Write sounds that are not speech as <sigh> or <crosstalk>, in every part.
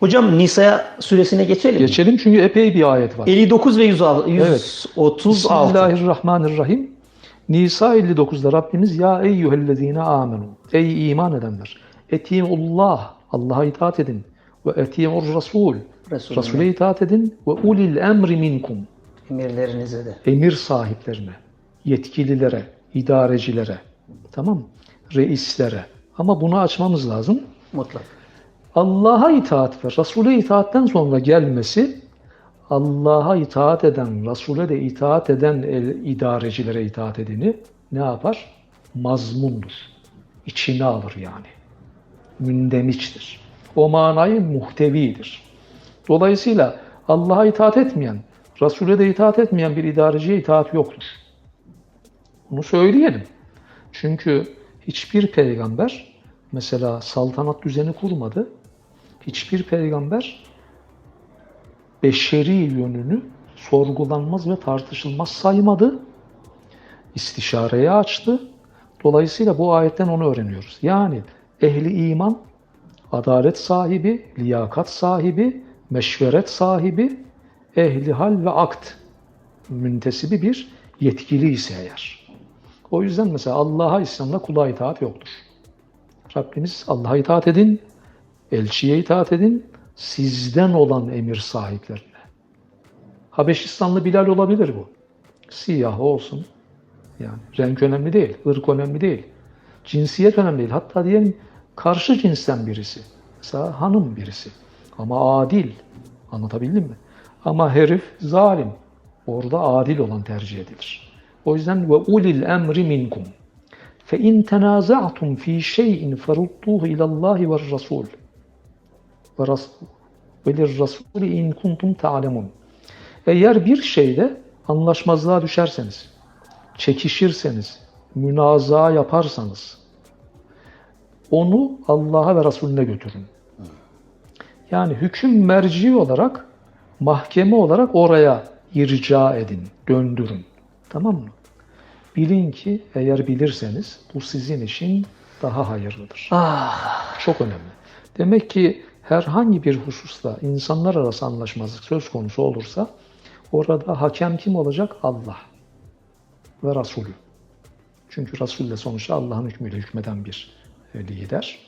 Hocam Nisa suresine geçelim. mi? Geçelim çünkü epey bir ayet var. 59 ve 106. Evet. 136. Bismillahirrahmanirrahim. Nisa 59'da Rabbimiz ya eyyühellezine amenu. Ey iman edenler. Eti'ullah. Allah'a itaat edin. Ve eti'ur rasul. Resul'e itaat edin. Ve ulil emri minkum. Emirlerinize de. Emir sahiplerine, yetkililere, idarecilere, tamam mı? Reislere. Ama bunu açmamız lazım. Mutlak. Allah'a itaat ve Resul'e itaatten sonra gelmesi Allah'a itaat eden, Resul'e de itaat eden el- idarecilere itaat edeni ne yapar? Mazmundur. İçine alır yani. Mündemiçtir. O manayı muhtevidir. Dolayısıyla Allah'a itaat etmeyen, Resul'e de itaat etmeyen bir idareciye itaat yoktur. Bunu söyleyelim. Çünkü hiçbir peygamber mesela saltanat düzeni kurmadı. Hiçbir peygamber beşeri yönünü sorgulanmaz ve tartışılmaz saymadı. İstişareye açtı. Dolayısıyla bu ayetten onu öğreniyoruz. Yani ehli iman, adalet sahibi, liyakat sahibi, meşveret sahibi, ehli hal ve akt müntesibi bir yetkili ise eğer. O yüzden mesela Allah'a isyanla kula itaat yoktur. Rabbimiz Allah'a itaat edin, elçiye itaat edin, sizden olan emir sahiplerine. Habeşistanlı Bilal olabilir bu. Siyah olsun. Yani renk önemli değil, ırk önemli değil. Cinsiyet önemli değil. Hatta diyelim karşı cinsten birisi. Mesela hanım birisi. Ama adil. Anlatabildim mi? Ama herif zalim. Orada adil olan tercih edilir. O yüzden ve ulil emri minkum. Fe in tenaza'tum fi şey'in ferudduhu ila Allah ve Rasul. Ve Rasul ve Rasul in kuntum ta'lemun. Eğer bir şeyde anlaşmazlığa düşerseniz, çekişirseniz, münaza yaparsanız onu Allah'a ve Resulüne götürün. Yani hüküm merci olarak, mahkeme olarak oraya irca edin, döndürün. Tamam mı? Bilin ki eğer bilirseniz bu sizin için daha hayırlıdır. Ah, Çok önemli. Demek ki herhangi bir hususta insanlar arası anlaşmazlık söz konusu olursa orada hakem kim olacak? Allah ve Resulü. Çünkü Resul de sonuçta Allah'ın hükmüyle hükmeden bir e, lider.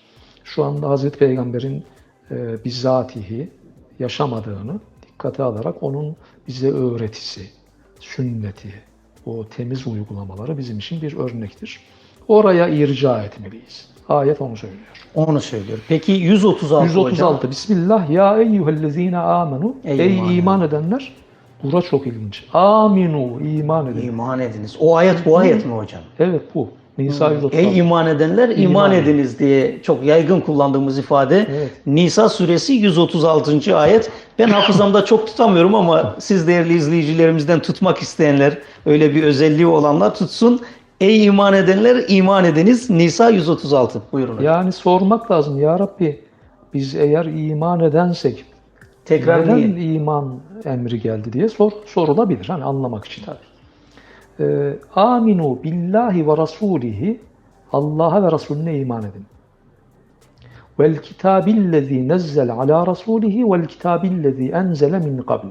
Şu anda Hazreti Peygamber'in e, bizzatihi yaşamadığını dikkate alarak onun bize öğretisi, sünneti, o temiz uygulamaları bizim için bir örnektir. Oraya irca etmeliyiz. Ayet onu söylüyor. onu söylüyor. Peki 136, hocam. 136. Bismillah. Ya eyyühellezine amenu. Ey Ey, iman iman edenler. Bura çok ilginç. Aminu. iman edin. İman ediniz. O ayet bu ayet mi hocam? Evet bu. Nisa 136. Ey iman edenler iman, İman edin. ediniz diye çok yaygın kullandığımız ifade. Evet. Nisa suresi 136. ayet. Ben hafızamda çok tutamıyorum ama <laughs> siz değerli izleyicilerimizden tutmak isteyenler, öyle bir özelliği olanlar tutsun. Ey iman edenler iman ediniz. Nisa 136. Buyurun. hocam. Yani sormak lazım. Ya Rabbi biz eğer iman edensek Tekrar neden niye? iman emri geldi diye sor, sorulabilir. Hani anlamak için. Ee, aminu billahi ve rasulihi Allah'a ve Resulüne iman edin. Vel kitabillezî nezzel ala rasulihi vel kitabillezî enzele min qabl.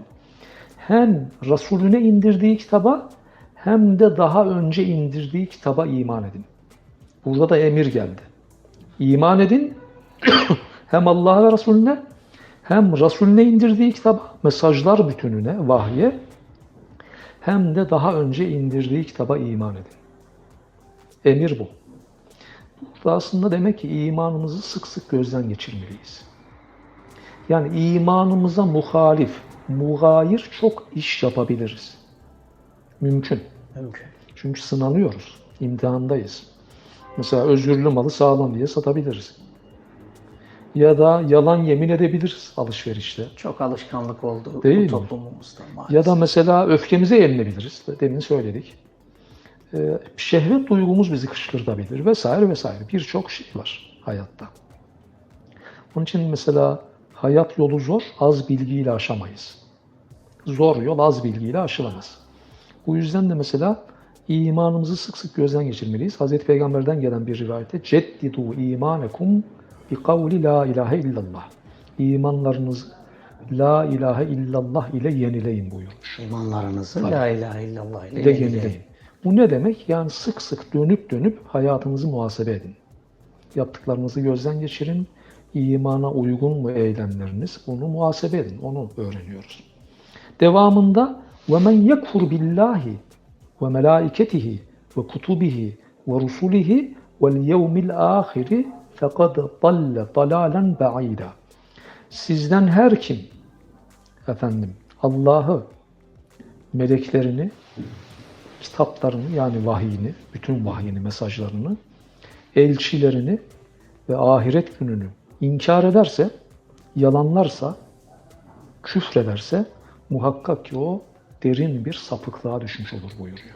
Hem Resulüne indirdiği kitaba hem de daha önce indirdiği kitaba iman edin. Burada da emir geldi. İman edin <coughs> hem Allah'a ve Resulüne hem Resulüne indirdiği kitaba, mesajlar bütününe, vahye hem de daha önce indirdiği kitaba iman edin. Emir bu. Burada aslında demek ki imanımızı sık sık gözden geçirmeliyiz. Yani imanımıza muhalif, mugayir çok iş yapabiliriz. Mümkün. Mümkün. Çünkü sınanıyoruz, imtihandayız. Mesela özürlü malı sağlam diye satabiliriz. Ya da yalan yemin edebiliriz alışverişte. Çok alışkanlık oldu Değil bu mi? toplumumuzda maalesef. Ya da mesela öfkemize yenilebiliriz. Demin söyledik. Ee, şehvet duygumuz bizi kışkırtabilir vesaire vesaire. Birçok şey var hayatta. Onun için mesela hayat yolu zor, az bilgiyle aşamayız. Zor yol az bilgiyle aşılamaz. Bu yüzden de mesela imanımızı sık sık gözden geçirmeliyiz. Hazreti Peygamber'den gelen bir rivayette ceddidu imanekum bi kavli la ilahe illallah. imanlarınızı La ilahe illallah ile yenileyin buyurmuş. İmanlarınızı la ilahe illallah ile de yenileyin. yenileyin. Bu ne demek? Yani sık sık dönüp dönüp hayatınızı muhasebe edin. Yaptıklarınızı gözden geçirin. İmana uygun mu eylemleriniz? Bunu muhasebe edin. Onu öğreniyoruz. Devamında وَمَنْ يَكْفُرْ بِاللّٰهِ وَمَلَائِكَتِهِ وَكُتُبِهِ وَرُسُلِهِ وَالْيَوْمِ الْآخِرِ فَقَدْ ضَلَّ ضَلَالًا بَعِيدًا Sizden her kim efendim Allah'ı, meleklerini, kitaplarını yani vahiyini, bütün vahiyini, mesajlarını, elçilerini ve ahiret gününü inkar ederse, yalanlarsa, küfrederse muhakkak ki o derin bir sapıklığa düşmüş olur buyuruyor.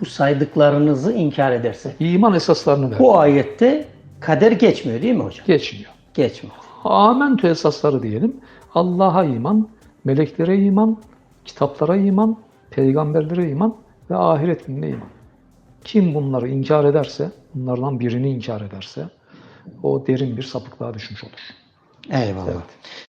Bu saydıklarınızı inkar ederse. İman esaslarını ver. Bu ayette kader geçmiyor değil mi hocam? Geçmiyor. Geçmiyor. Amentü esasları diyelim. Allah'a iman, meleklere iman, kitaplara iman, peygamberlere iman ve ahiret gününe iman. Kim bunları inkar ederse, bunlardan birini inkar ederse o derin bir sapıklığa düşmüş olur. Eyvallah.